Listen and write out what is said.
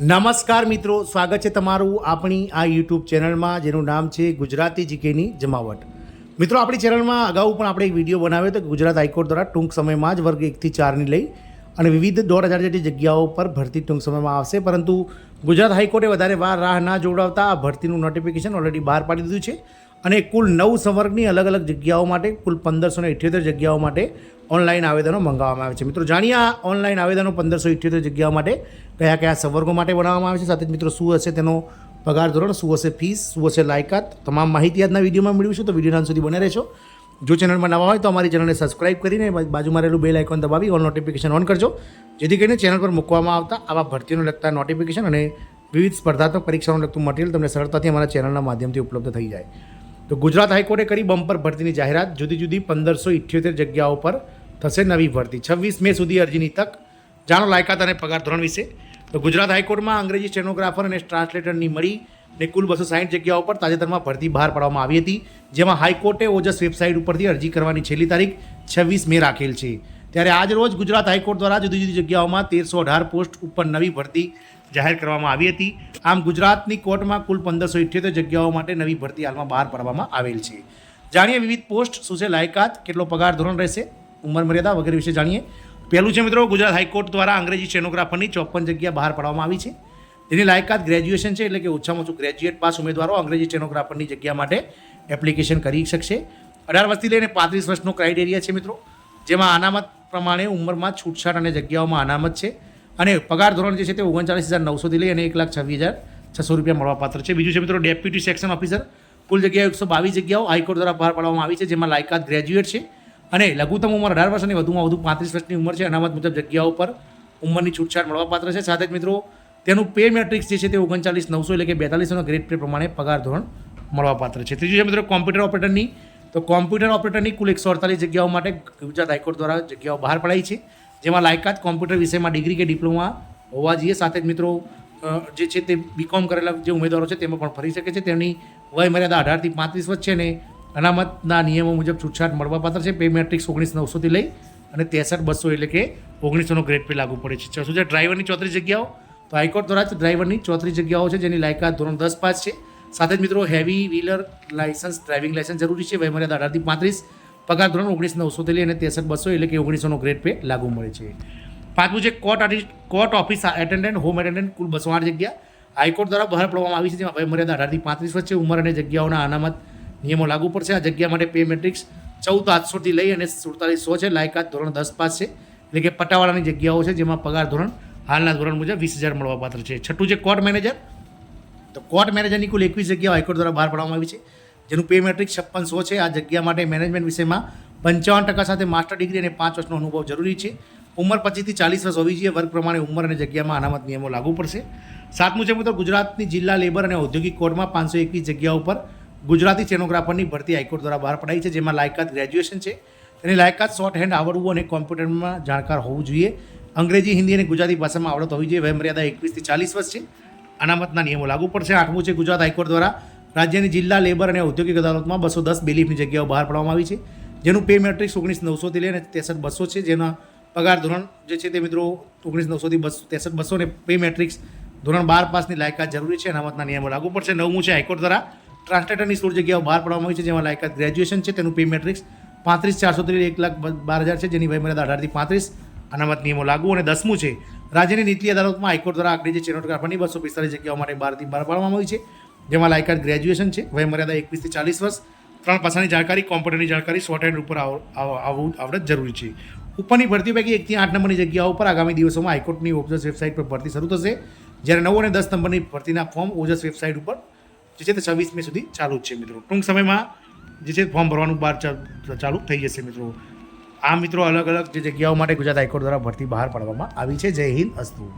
નમસ્કાર મિત્રો, સ્વાગત છે તમારું આપણી આ યુટ્યુબ ચેનલમાં, જેનું નામ છે ગુજરાતી જીકેની જમાવટ. મિત્રો, આપણી ચેનલમાં અગાઉ પણ આપણે એક વીડિયો બનાવ્યો હતો કે ગુજરાત હાઈકોર્ટ દ્વારા ટૂંક સમયમાં જ વર્ગ એકથી ચારની લઈ અને વિવિધ દોઢ હજાર જેટલી જગ્યાઓ પર ભરતી ટૂંક સમયમાં આવશે, પરંતુ ગુજરાત હાઈકોર્ટે વધારે વાર રાહ ના જોડાવતા આ ભરતીનું નોટિફિકેશન ઓલરેડી બહાર પાડી દીધું છે. અને કુલ નવ સંવર્ગની અલગ અલગ જગ્યાઓ માટે, કુલ પંદરસો ઇઠ્યોતેર જગ્યાઓ માટે ઓનલાઈન આવેદનો મંગાવવામાં આવે છે. મિત્રો, જાણીએ આ ઓનલાઈન આવેદનો પંદરસો ઇઠ્યોતેર જગ્યાઓ માટે કયા કયા સંવર્ગો માટે બનાવવામાં આવે છે? સાથે જ મિત્રો, શું હશે તેનો પગાર ધોરણ, શું હશે ફીસ શું હશે લાયકાત? તમામ માહિતી આજના વિડીયોમાં મેળવીશું તો વિડીયોના સુધી બને રહેશો. જો ચેનલમાં નવા હોય તો અમારી ચેનલને સબસ્ક્રાઇબ કરીને બાજુમાં રહેલું બેલ આઇકોન દબાવી ઓલ નોટિફિકેશન ઓન કરજો. જેથી કરીને ચેનલ પર મૂકવામાં આવતા આવા ભરતીઓને લગતા નોટિફિકેશન અને વિવિધ સ્પર્ધાત્મક પરીક્ષાઓને લગતું મટીરિયલ તમને સરળતાથી અમારા ચેનલના માધ્યમથી ઉપલબ્ધ થઈ જાય. તો ગુજરાત હાઈકોર્ટે કરી બમ્પર ભરતીની જાહેરાત. જુદી જુદી પંદરસો ઇઠ્યોતેર જગ્યાઓ પર થશે નવી ભરતી. છવ્વીસ મે સુધી અરજીની તક. જાણો લાયકાત અને પગાર ધોરણ વિશે. તો ગુજરાત હાઈકોર્ટમાં અંગ્રેજી સ્ટેનોગ્રાફર અને ટ્રાન્સલેટરની મળી ને કુલ બસો સાઠ જગ્યાઓ પર તાજેતરમાં ભરતી બહાર પાડવામાં આવી હતી, જેમાં હાઈકોર્ટે ઓજસ વેબસાઇટ ઉપરથી અરજી કરવાની છેલ્લી તારીખ છવ્વીસ મે રાખેલ છે. ત્યારે આજ રોજ ગુજરાત હાઈકોર્ટ દ્વારા જુદી જુદી જગ્યાઓમાં તેરસો અઢાર પોસ્ટ ઉપર નવી ભરતી જાહેર કરવામાં આવી હતી. આમ ગુજરાતની કોર્ટમાં કુલ પંદરસો ઇઠ્યોતેર જગ્યાઓ માટે નવી ભરતી હાલમાં બહાર પાડવામાં આવેલ છે. જાણીએ વિવિધ પોસ્ટ શું છે, લાયકાત, કેટલો પગાર ધોરણ રહેશે, ઉંમર મર્યાદા વગેરે વિશે જાણીએ. પહેલું છે મિત્રો, ગુજરાત હાઈકોર્ટ દ્વારા અંગ્રેજી સ્ટેનોગ્રાફરની ચોપન જગ્યા બહાર પાડવામાં આવી છે. જેની લાયકાત ગ્રેજ્યુએશન છે, એટલે કે ઓછામાં ઓછું ગ્રેજ્યુએટ પાસ ઉમેદવારો અંગ્રેજી સ્ટેનોગ્રાફરની જગ્યા માટે એપ્લિકેશન કરી શકશે. અઢાર વર્ષથી લઈને પાંત્રીસ વર્ષનો ક્રાઇટેરિયા છે મિત્રો, જેમાં અનામત પ્રમાણે ઉંમરમાં છૂટછાટ અને જગ્યાઓમાં અનામત છે. અને પગાર ધોરણ જે છે તે ઓગણચાલીસ હજાર નવસોથી લઈ અને એક લાખ છવ્વીસ હજાર છસો રૂપિયા મળવાપાત્ર છે. બીજું છે મિત્રો, ડેપ્યુટી સેક્શન ઓફિસર. કુલ જગ્યાએ એકસો બાવીસ જગ્યાઓ હાઈકોર્ટ દ્વારા બહાર પાડવામાં આવી છે, જેમાં લાયકાત ગ્રેજ્યુએટ છે. અને લઘુત્તમ ઉંમર અઢાર વર્ષ અને વધુમાં વધુ પાંત્રીસ વર્ષની ઉંમર છે. અનામત મુજબ જગ્યાઓ પર ઉંમરની છૂટછાટ મળવાપાત્ર છે. સાથે જ મિત્રો, તેનું પે મેટ્રિક્સ જે છે તે ઓગણચાલીસ નવસો એટલે કે બેતાલીસોના ગ્રેડ પે પ્રમાણે પગાર ધોરણ મળવાપાત્ર છે. ત્રીજું છે મિત્રો, કોમ્પ્યુટર ઓપરેટરની. તો કોમ્પ્યુટર ઓપરેટરની કુલ એકસો અડતાલીસ જગ્યાઓ માટે ગુજરાત હાઈકોર્ટ દ્વારા જગ્યાઓ બહાર પડાઈ છે. જેમાં લાયકાત કોમ્પ્યુટર વિષયમાં ડિગ્રી કે ડિપ્લોમા હોવા જોઈએ. સાથે જ મિત્રો જે છે તે બીકોમ કરેલા જે ઉમેદવારો છે તેમાં પણ ફરી શકે છે. તેમની વય મર્યાદા અઢારથી પાંત્રીસ વર્ષ છે ને અનામતના નિયમો મુજબ છૂટછાટ મળવાપાત્ર છે. પે મેટ્રિક્સ ઓગણીસ નવસોથી લઈ અને ત્રેસઠ બસો એટલે કે ઓગણીસોનો ગ્રેડ પે લાગુ પડે છે. શું છે ડ્રાઈવરની ચોત્રીસ જગ્યાઓ, તો હાઈકોર્ટ દ્વારા જ ડ્રાઈવરની ચોત્રીસ જગ્યાઓ છે જેની લાયકાત ધોરણ દસ પાસ છે. સાથે જ મિત્રો heavy wheeler licence driving licence જરૂરી છે. વય મર્યાદા અઢારથી પાંત્રીસ પગાર ધોરણ ઓગણીસ નવસોથી લઈ અને ત્રેસઠ બસો એટલે કે ઓગણીસોનો ગ્રેડ પે લાગુ મળે છે. પાંચમું છે court artist court office attendant home attendant કુલ બસો આઠ જગ્યા. હાઈકોર્ટ દ્વારા બહાર પાડવામાં આવી છે, જેમાં વયમર્યાદા અઢારથી પાંત્રીસ વચ્ચે ઉંમર અને જગ્યાઓના અનામત નિયમો લાગુ પડશે. આ જગ્યા માટે પે મેટ્રિક્સ ચૌદ આઠસોથી લઈ અને સુડતાલીસ છે. લાયકાત ધોરણ દસ પાસ છે. એટલે કે પટાવાળાની જગ્યાઓ છે, જેમાં પગાર ધોરણ હાલના ધોરણ મુજબ વીસ હજાર મળવાપાત્ર છે. છઠ્ઠું છે કોર્ટ મેનેજર તો કોર્ટ મેનેજરની કુલ એકવીસ જગ્યાઓ હાઈકોર્ટ દ્વારા બહાર પાડવામાં આવી છે. જેનું પે મેટ્રિક છપ્પન સો છે. આ જગ્યા માટે મેનેજમેન્ટ વિષયમાં પંચાવન ટકા સાથે માસ્ટર ડિગ્રી અને પાંચ વર્ષનો અનુભવ જરૂરી છે. ઉંમર પચીસથી ચાલીસ વર્ષ હોવી જોઈએ. વર્ગ પ્રમાણે ઉંમર અને જગ્યામાં અનામત નિયમો લાગુ પડશે. સાતમું છે મિત્રો ગુજરાતની જિલ્લા લેબર અને ઔદ્યોગિક કોર્ટમાં પાંચસો એકવીસ જગ્યાઓ ઉપર ગુજરાતી સ્ટેનોગ્રાફરની ભરતી હાઈકોર્ટ દ્વારા બહાર પડાઈ છે, જેમાં લાયકાત ગ્રેજ્યુએશન છે. તેની લાયકાત શોર્ટ હેન્ડ આવડવું અને કોમ્પ્યુટરમાં જાણકાર હોવું જોઈએ. અંગ્રેજી, હિન્દી અને ગુજરાતી ભાષામાં આવડત હોવી જોઈએ. વય મર્યાદા એકવીસથી ચાલીસ વર્ષ છે. અનામતના નિયમો લાગુ પડશે. આઠમું છે ગુજરાત હાઈકોર્ટ દ્વારા રાજ્યની જિલ્લા લેબર અને ઔદ્યોગિક અદાલતમાં બસો દસ બેલીફની જગ્યાઓ બહાર પાડવામાં આવી છે, જેનું પે મેટ્રિક્સ ઓગણીસ નવસોથી લઈને ત્રેસઠ બસો છે, જેના પગાર ધોરણ જે છે તે મિત્રો ઓગણીસ નવસોથી બસો ત્રેસઠ બસો અને પે મેટ્રિક્સ ધોરણ બાર પાસની લાયકાત જરૂરી છે અનામતના નિયમો લાગુ પડશે. નવમું છે, હાઈકોર્ટ દ્વારા ટ્રાન્સલેટરની સોળ જગ્યાઓ બહાર પાડવામાં આવી છે, જેમાં લાયકાત ગ્રેજ્યુએશન છે, તેનું પે મેટ્રિક્સ પાંત્રીસ ચારસો એક લાખ બાર હજાર છે, જેની વયમર્યાદા અઢારથી પાંત્રીસ અનામત નિયમો લાગુ. અને દસમું છે, રાજ્યની નીતિ અદાલતમાં હાઈકોર્ટ દ્વારા આખરી જે ચેનોટ ચેનોગ્રાફરની બસો પિસ્તાલીસ જગ્યાઓ માટે બારથી બહાર પાડવામાં આવી છે. જેમાં લાયકાત ગ્રેજ્યુએશન છે. વયમર્યાદા એકવીસથી ચાલીસ વર્ષ. ત્રણ પાસાની જાણકારી કોમ્પ્યુટરની જાણકારી શોર્ટ હેન્ડ ઉપર આવ- આવ- આવવું, આવડત જરૂરી છે. ઉપરની ભરતી પૈકી એકથી આઠ નંબરની જગ્યાઓ પર આગામી દિવસોમાં હાઈકોર્ટની ઓજસ વેબસાઇટ પર ભરતી શરૂ થશે. જ્યારે નવ અને દસ નંબરની ભરતીના ફોર્મ ઓજસ વેબસાઇટ ઉપર જે છે તે છવ્વીસ મે સુધી ચાલુ જ છે મિત્રો. ટૂંક સમયમાં જે છે ફોર્મ ભરવાનું બહાર ચાલુ થઈ જશે મિત્રો. આ મિત્રો અલગ અલગ જે જગ્યાઓ માટે ગુજરાત હાઈકોર્ટ દ્વારા ભરતી બહાર પાડવામાં આવી છે. જય હિન્દ, અસ્તુ.